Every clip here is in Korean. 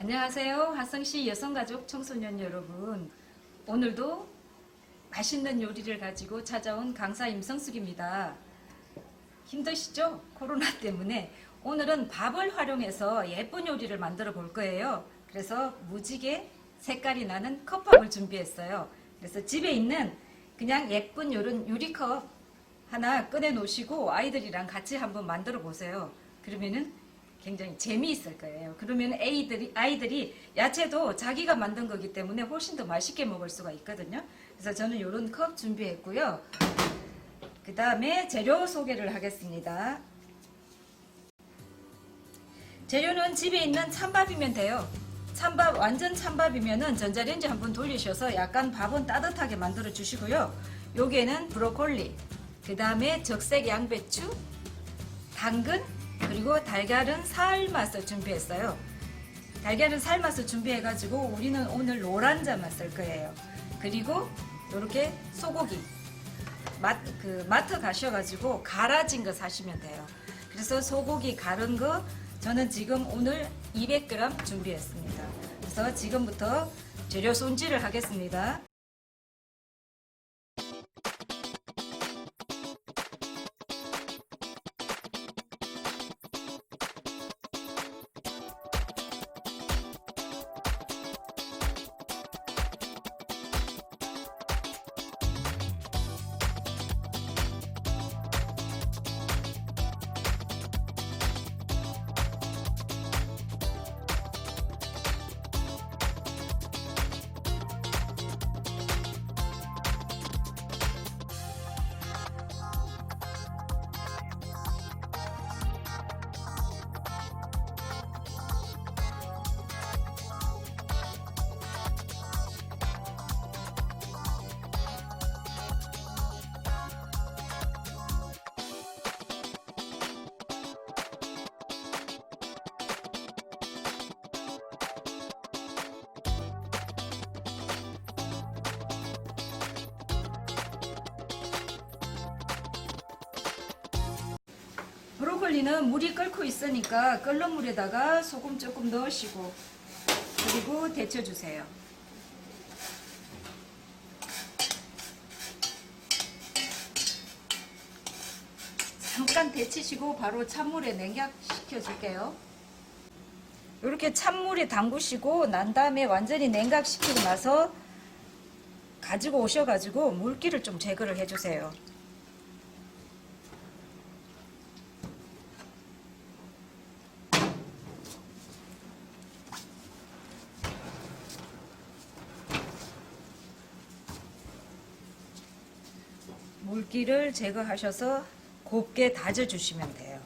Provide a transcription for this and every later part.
안녕하세요. 화성시 여성가족 청소년 여러분. 오늘도 맛있는 요리를 가지고 찾아온 강사 임성숙입니다. 힘드시죠? 코로나 때문에 오늘은 밥을 활용해서 예쁜 요리를 만들어 볼 거예요. 그래서 무지개 색깔이 나는 컵밥을 준비했어요. 그래서 집에 있는 그냥 예쁜 요런 유리컵 하나 꺼내 놓으시고 아이들이랑 같이 한번 만들어 보세요. 그러면은 굉장히 재미있을 거예요. 그러면 아이들이, 아이들이 야채도 자기가 만든 거기 때문에 훨씬 더 맛있게 먹을 수가 있거든요. 그래서 저는 이런 컵 준비했고요. 그 다음에 재료 소개를 하겠습니다. 재료는 집에 있는 찬밥이면 돼요. 찬밥, 완전 찬밥이면은 전자레인지 한번 돌리셔서 약간 밥은 따뜻하게 만들어 주시고요. 여기에는 브로콜리, 그 다음에 적색 양배추, 당근, 그리고 달걀은 삶아서 준비했어요. 달걀은 삶아서 준비해가지고 우리는 오늘 노란자만 쓸 거예요. 그리고 이렇게 소고기 마, 그 마트 가셔가지고 갈아진 거 사시면 돼요. 그래서 소고기 갈은 거 저는 지금 오늘 200g 준비했습니다. 그래서 지금부터 재료 손질을 하겠습니다. 브로콜리는 물이 끓고 있으니까 끓는 물에다가 소금 조금 넣으시고 그리고 데쳐주세요. 잠깐 데치시고 바로 찬물에 냉각시켜 줄게요. 이렇게 찬물에 담그시고 난 다음에 완전히 냉각시키고 나서 가지고 오셔가지고 물기를 좀 제거를 해주세요. 물기를 제거하셔서 곱게 다져주시면 돼요.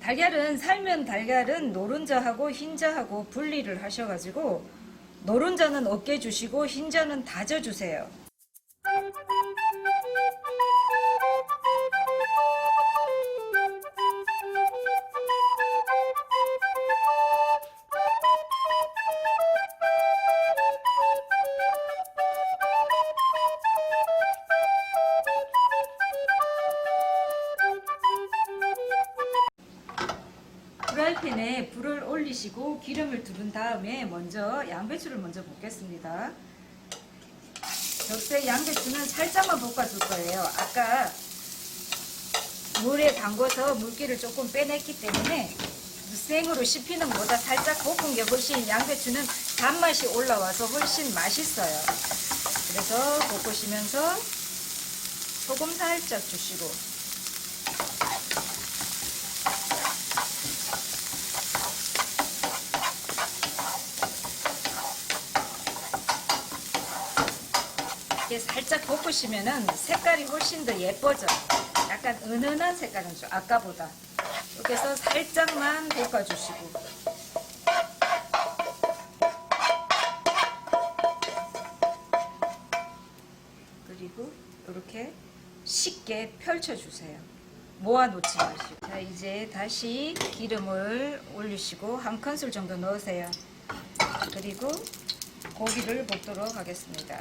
달걀은 삶은 달걀은 노른자하고 흰자하고 분리를 하셔가지고 노른자는 어깨 주시고 흰자는 다져 주세요. 올리시고 기름을 두른 다음에 먼저 양배추를 먼저 볶겠습니다. 적색 양배추는 살짝만 볶아줄 거예요. 아까 물에 담궈서 물기를 조금 빼냈기 때문에 생으로 씹히는 것보다 살짝 볶은 게 훨씬 양배추는 단맛이 올라와서 훨씬 맛있어요. 그래서 볶으시면서 소금 살짝 주시고 이렇게 살짝 볶으시면은 색깔이 훨씬 더 예뻐져. 약간 은은한 색깔은 좀 아까보다. 이렇게 해서 살짝만 볶아주시고. 그리고 이렇게 쉽게 펼쳐주세요. 모아놓지 마시고. 자, 이제 다시 기름을 올리시고 한 큰술 정도 넣으세요. 그리고 고기를 볶도록 하겠습니다.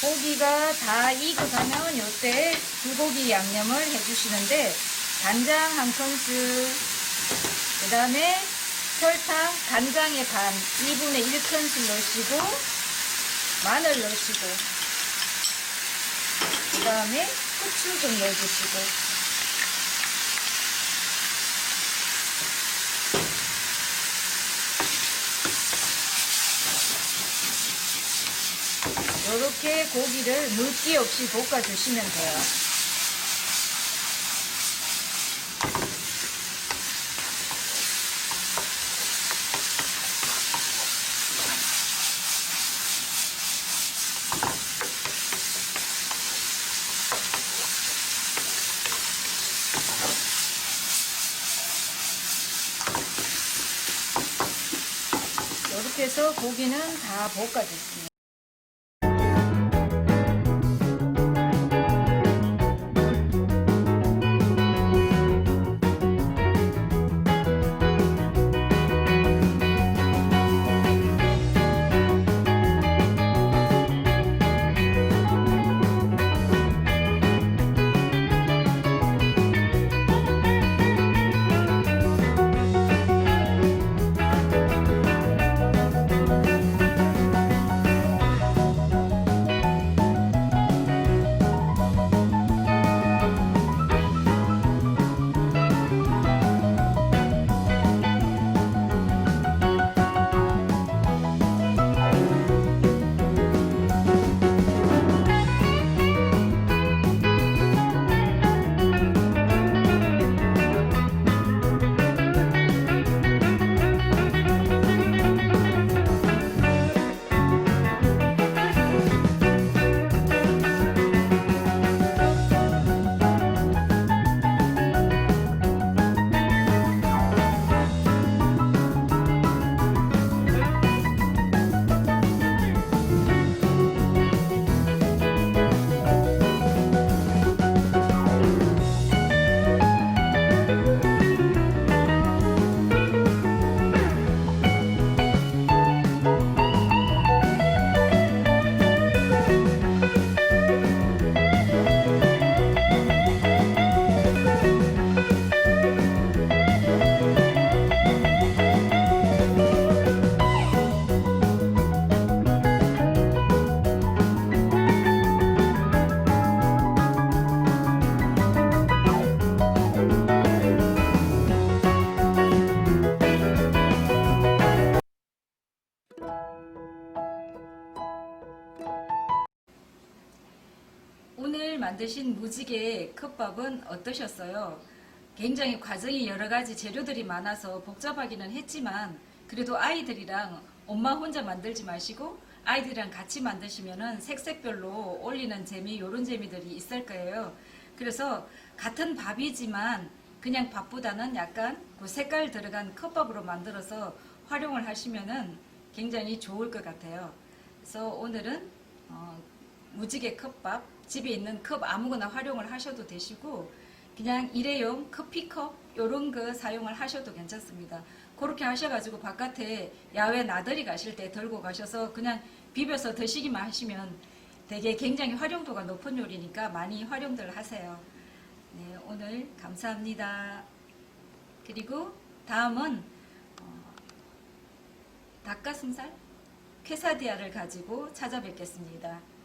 고기가 다 익어가면 이때 불고기 양념을 해주시는데 간장 한 큰술 그 다음에 설탕 간장의 반 2분의 1큰술 넣으시고 마늘 넣으시고 그 다음에 후추 좀 넣어주시고 이렇게 고기를 물기 없이 볶아주시면 돼요. 해서 고기는 다 볶아줬습니 만드신 무지개 컵밥은 어떠셨어요? 굉장히 과정이 여러 가지 재료들이 많아서 복잡하기는 했지만 그래도 아이들이랑 엄마 혼자 만들지 마시고 아이들이랑 같이 만드시면은 색색별로 올리는 재미 이런 재미들이 있을 거예요. 그래서 같은 밥이지만 그냥 밥보다는 약간 그 색깔 들어간 컵밥으로 만들어서 활용을 하시면은 굉장히 좋을 것 같아요. 그래서 오늘은 어, 무지개 컵밥 집에 있는 컵 아무거나 활용을 하셔도 되시고 그냥 일회용 커피컵 이런 거 사용을 하셔도 괜찮습니다. 그렇게 하셔가지고 바깥에 야외 나들이 가실 때 들고 가셔서 그냥 비벼서 드시기만 하시면 되게 굉장히 활용도가 높은 요리니까 많이 활용들 하세요. 네, 오늘 감사합니다. 그리고 다음은 어, 닭가슴살 케사디아를 가지고 찾아뵙겠습니다.